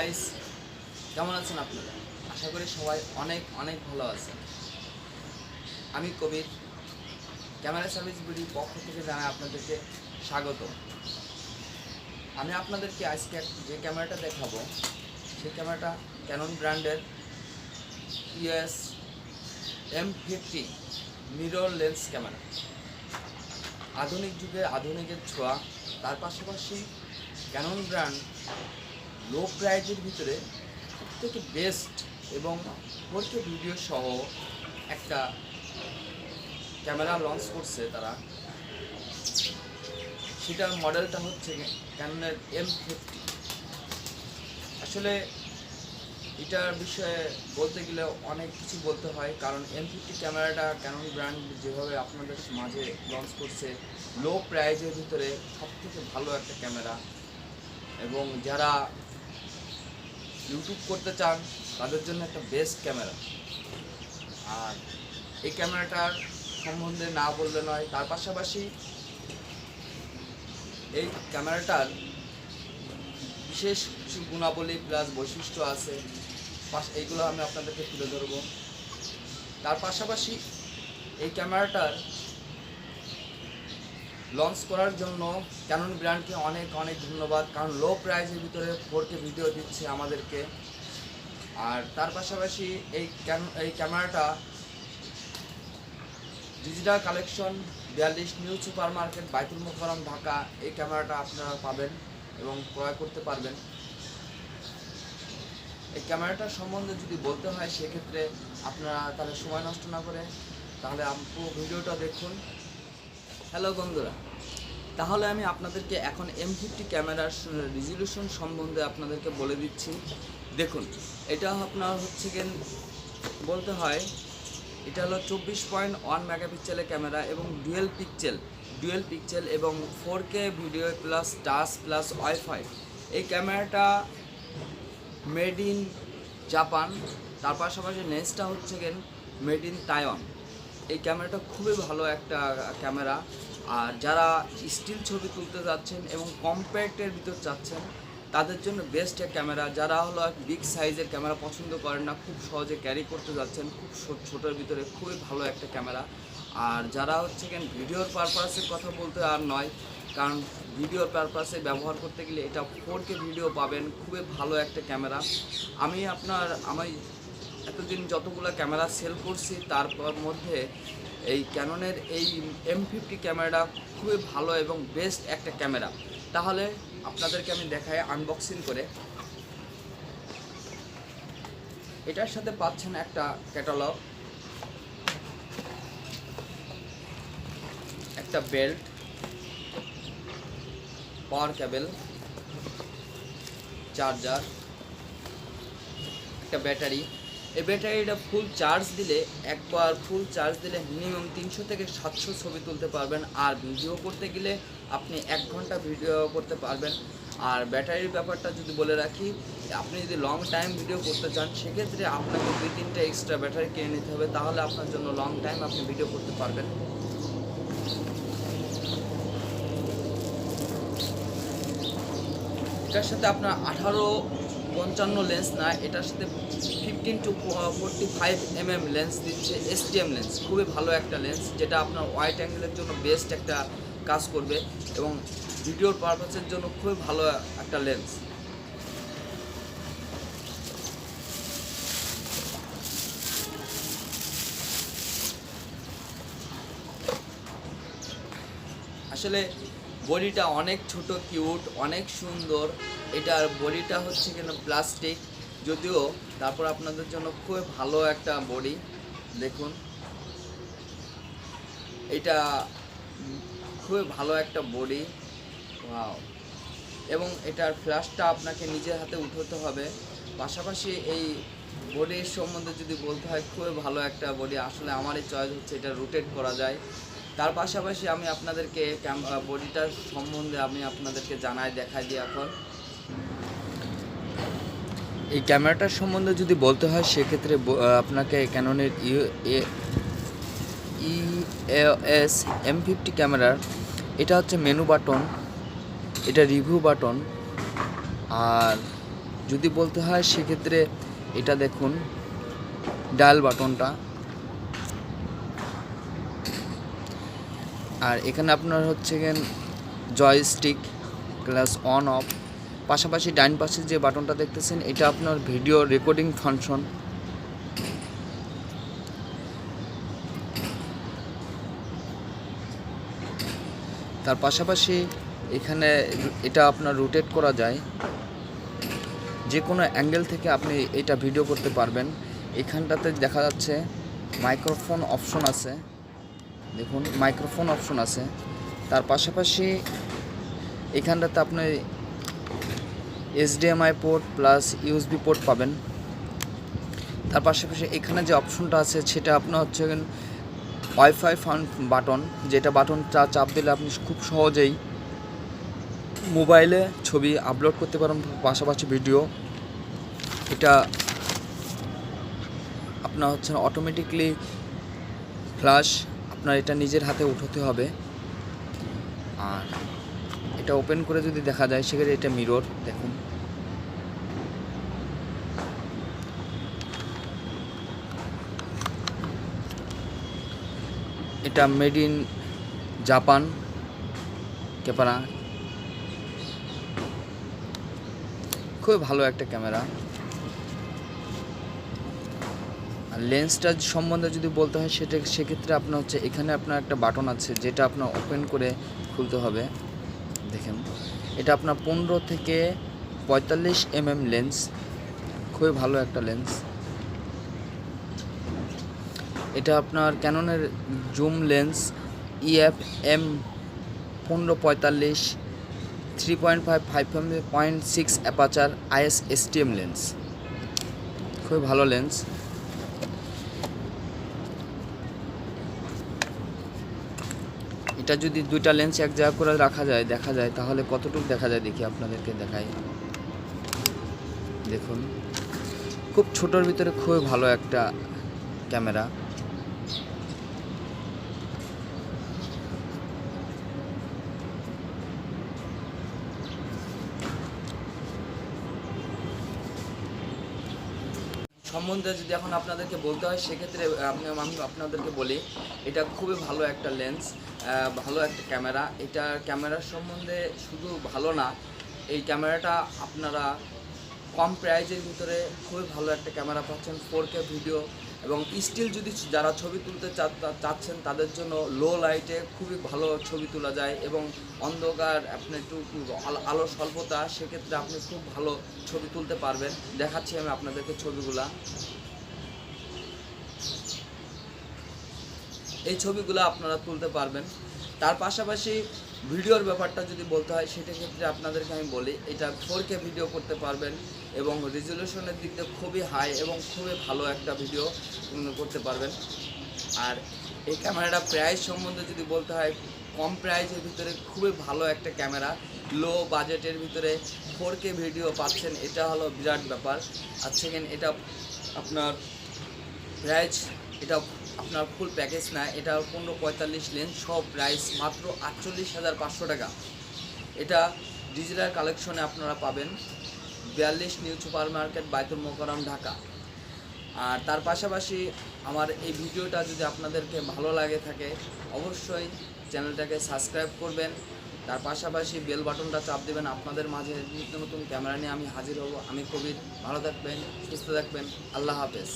Guys কেমন আছেন আপনারা? আশা করি সবাই অনেক অনেক ভালো আছেন। আমি কবির। ক্যামেরা সার্ভিস বিডির পক্ষ থেকে জানাই আপনাদেরকে স্বাগত আমি আপনাদেরকে আজকে যে ক্যামেরাটা দেখাবো, সেই ক্যামেরাটা ক্যানন ব্র্যান্ডের EOS M fifty mirror lens camera আধুনিক যুগে আধুনিকের ছোঁয়া, তার পাশাপাশি ক্যানন ব্র্যান্ড লো প্রাইজের ভিতরে সবথেকে বেস্ট এবং ফোরকে ভিডিও সহ একটা ক্যামেরা লঞ্চ করছে তারা। সেটার মডেলটা হচ্ছে ক্যাননের এম ফিফটি আসলে এটার বিষয়ে বলতে গেলে অনেক কিছু বলতে হয়, কারণ এম ফিফটি ক্যামেরাটা ক্যানন ব্র্যান্ড যেভাবে আপনাদের মাঝে লঞ্চ করছে লো প্রাইজের ভিতরে সবথেকে ভালো একটা ক্যামেরা এবং যারা ইউটিউব করতে চান, তাদের জন্য একটা বেস্ট ক্যামেরা আর এই ক্যামেরাটার সম্বন্ধে না বললে নয়, তার পাশাপাশি এই ক্যামেরাটার বিশেষ কিছু গুণাবলী প্লাস বৈশিষ্ট্য আছে এইগুলো আমি আপনাদেরকে তুলে ধরবো। তার পাশাপাশি এই ক্যামেরাটার লঞ্চ করার জন্য ক্যানন ব্র্যান্ডকে অনেক অনেক ধন্যবাদ। কারণ লো প্রাইসের ভিতরে ফোরকে ভিডিও দিচ্ছে আমাদেরকে। আর তার পাশাপাশি এই এই ক্যামেরাটা ডিজিটাল কালেকশন বিয়াল্লিশ new super market Baitul Mukarram Dhaka, এই ক্যামেরাটা আপনারা পাবেন এবং ক্রয় করতে পারবেন। এই ক্যামেরাটার সম্বন্ধে যদি বলতে হয়, সেক্ষেত্রে আপনারা তাহলে সময় নষ্ট না করে তাহলে পুরো ভিডিওটা দেখুন। হ্যালো বন্ধুরা, তাহলে আমি আপনাদেরকে এখন এম ফিফটি ক্যামেরার রেজলিউশন সম্বন্ধে আপনাদেরকে বলে দিচ্ছি। দেখুন, এটা আপনার হচ্ছে গিয়ে বলতে হয়, এটা হলো চব্বিশ পয়েন্ট ওয়ান মেগা মেগাপিক্সেলের ক্যামেরা এবং ডুয়েল পিক্সেল ডুয়েল পিক্সেল এবং four K video plus touch plus wifi এই ক্যামেরাটা মেড ইন জাপান, তার পাশাপাশি নেক্সটটা হচ্ছে গেন মেড ইন তাইওয়ান। এই ক্যামেরাটা খুবই ভালো একটা ক্যামেরা। আর যারা স্টিল ছবি তুলতে যাচ্ছেন এবং কম্প্যাক্টের ভিতর চাচ্ছেন, তাদের জন্য বেস্ট এক ক্যামেরা। যারা হলো বিগ সাইজের ক্যামেরা পছন্দ করেন না, খুব সহজে ক্যারি করতে যাচ্ছেন, খুব ছোটোর ভিতরে খুবই ভালো একটা ক্যামেরা। আর যারা হচ্ছে কেন ভিডিওর পারপাসের কথা বলতে আর নয়, কারণ ভিডিওর পারপাসে ব্যবহার করতে গেলে এটা ফোর ভিডিও পাবেন, খুবই ভালো একটা ক্যামেরা। আমি আপনার, আমি এতদিন যতগুলো ক্যামেরা সেল করছি, তারপর মধ্যে এই ক্যাননের এই এম ফিফটি ক্যামেরাটা খুবই ভালো এবং বেস্ট একটা ক্যামেরা। তাহলে আপনাদেরকে আমি দেখাই আনবক্সিং করে। এটার সাথে পাচ্ছেন একটা ক্যাটালগ একটা বেল্ট পাওয়ার ক্যাবেল চার্জার একটা ব্যাটারি এই ব্যাটারিটা ফুল চার্জ দিলে একবার ফুল চার্জ দিলে মিনিমাম তিনশো থেকে সাতশো ছবি তুলতে পারবেন। আর ভিডিও করতে গেলে আপনি এক ঘণ্টা ভিডিও করতে পারবেন। আর ব্যাটারির ব্যাপারটা যদি বলে রাখি, আপনি যদি লং টাইম ভিডিও করতে চান, সেক্ষেত্রে আপনাকে দুই তিনটা এক্সট্রা ব্যাটারি কিনে নিতে হবে। তাহলে আপনার জন্য লং টাইম আপনি ভিডিও করতে পারবেন। এটার সাথে আপনার আঠারো পঞ্চান্ন লেন্স না, এটার সাথে fifteen to forty five mm lens দিচ্ছে এসডিএম লেন্স, খুবই ভালো একটা লেন্স, যেটা আপনার ওয়াইড অ্যাঙ্গেলের জন্য বেস্ট একটা কাজ করবে এবং ভিডিওর পারপাসের জন্য খুবই ভালো একটা লেন্স। আসলে বডিটা অনেক ছোট, কিউট, অনেক সুন্দর। এটার বডিটা হচ্ছে কিনা প্লাস্টিক যদিও তারপর আপনাদের জন্য খুবই ভালো একটা বডি। দেখুন। এটা খুবই ভালো একটা বডি। এবং এটার ফ্ল্যাশটা আপনাকে নিজের হাতে উঠাতে হবে। পাশাপাশি এই বডির সম্বন্ধে যদি বলতে হয়, খুবই ভালো একটা বডি। আসলে আমারই চয়েস হচ্ছে এটা রোটেট করা যায়। তার পাশাপাশি আমি আপনাদেরকে বডিটার সম্বন্ধে আমি আপনাদেরকে জানাই, দেখাই দিই এখন। এই ক্যামেরাটার সম্বন্ধে যদি বলতে হয়, সেক্ষেত্রে আপনাকে ক্যাননের ইউ ইএস এম ফিফটি ক্যামেরার এটা হচ্ছে মেনু বাটন এটা রিভিউ বাটন আর যদি বলতে হয়, সেক্ষেত্রে এটা দেখুন ডায়াল বাটনটা আর এখানে আপনার হচ্ছে জয়স্টিক প্লাস অন অফ পাশাপাশি ডাইন পাশে যে বাটনটা দেখতেছেন, এটা আপনার ভিডিও রেকর্ডিং ফাংশন তার পাশাপাশি এখানে এটা আপনার রোটেট করা যায়। যে কোনো অ্যাঙ্গেল থেকে আপনি এটা ভিডিও করতে পারবেন। এখানটাতে দেখা যাচ্ছে মাইক্রোফোন অপশন আছে। দেখুন মাইক্রোফোন অপশন আছে। তার পাশাপাশি এখানটাতে আপনি HDMI port plus USB port পাবেন। তার পাশাপাশি এখানে যে অপশনটা আছে, সেটা আপনার হচ্ছে ওয়াইফাই ফান বাটন যেটা বাটনটা চাপ দিলে আপনি খুব সহজেই মোবাইলে ছবি আপলোড করতে পারেন, পাশাপাশি ভিডিও এটা আপনার হচ্ছে অটোমেটিকলি ফ্লাশ আপনার এটা নিজের হাতে উঠোতে হবে। আর এটা ওপেন করে যদি দেখা যায়, সেক্ষেত্রে এটা মিরর দেখুন। এটা মেড ইন জাপান ক্যামেরা। খুবই ভালো একটা ক্যামেরা। লেন্সটা সম্বন্ধে যদি বলতে হয়, সেটা সেক্ষেত্রে আপনার হচ্ছে এখানে আপনার একটা বাটন আছে, যেটা আপনার ওপেন করে খুলতে হবে। দেখেন, এটা আপনার পনেরো থেকে পঁয়তাল্লিশ এম এম লেন্স খুবই ভালো একটা লেন্স এটা আপনার ক্যাননের জুম লেন্স ইএফ এম পনেরো পঁয়তাল্লিশ three point five five point six aperture IS STM lens খুবই ভালো লেন্স এটা যদি দুইটা লেন্স এক জায়গা করে রাখা যায়, দেখা যায়, তাহলে কতটুকু দেখা যায় দেখি আপনাদেরকে দেখাই। দেখুন, খুব ছোটোর ভিতরে খুবই ভালো একটা ক্যামেরা। সম্বন্ধে যদি এখন আপনাদেরকে বলতে হয়, সেক্ষেত্রে আমি আপনাদেরকে বলি, এটা খুবই ভালো একটা লেন্স ভালো একটা ক্যামেরা এটা ক্যামেরার সম্বন্ধে শুধু ভালো না, এই ক্যামেরাটা আপনারা কম প্রাইজের ভিতরে খুবই ভালো একটা ক্যামেরা পাচ্ছেন ফোর ভিডিও এবং স্টিল যদি যারা ছবি তুলতে চাচ্ছেন তাদের জন্য লো লাইটে খুবই ভালো ছবি তোলা যায় এবং অন্ধকার আপনি একটু আলো স্বল্পতা, সেক্ষেত্রে আপনি খুব ভালো ছবি তুলতে পারবেন। দেখাচ্ছি আমি আপনাদেরকে ছবিগুলা। এই ছবিগুলো আপনারা তুলতে পারবেন। তার পাশাপাশি ভিডিওর ব্যাপারটা যদি বলতে হয় সেটা ক্ষেত্রে আপনাদেরকে আমি বলি, এটা ফোর কে ভিডিও করতে পারবেন এবং রেজলিউশনের দিক দিয়ে খুবই হাই এবং খুবই ভালো একটা ভিডিও করতে পারবেন। আর এই ক্যামেরাটা প্রাইস সম্বন্ধে যদি বলতে হয়, কম প্রাইসের ভিতরে খুবই ভালো একটা ক্যামেরা লো বাজেটের ভিতরে ফোর কে ভিডিও পাচ্ছেন, এটা হলো বিরাট ব্যাপার। আর সেকেন্ড এটা আপনার প্রাইস এটা আপনার ফুল প্যাকেজ না, এটা পনেরো পঁয়তাল্লিশ লেন্স সব প্রাইস মাত্র আটচল্লিশ হাজার পাঁচশো টাকা। এটা ডিজিটাল কালেকশনে আপনারা পাবেন। বিয়াল্লিশ new super market Baitul Mukarram Dhaka আর তার পাশাপাশি আমার এই ভিডিওটা যদি আপনাদেরকে ভালো লাগে থাকে, অবশ্যই চ্যানেলটাকে সাবস্ক্রাইব করবেন। তার পাশাপাশি বেল বাটনটা চাপ দেবেন আপনাদের মাঝে। নিত্য নতুন ক্যামেরা নিয়ে আমি হাজির হব। আমি কবির ভালো থাকবেন, সুস্থ থাকবেন। আল্লাহ হাফেজ।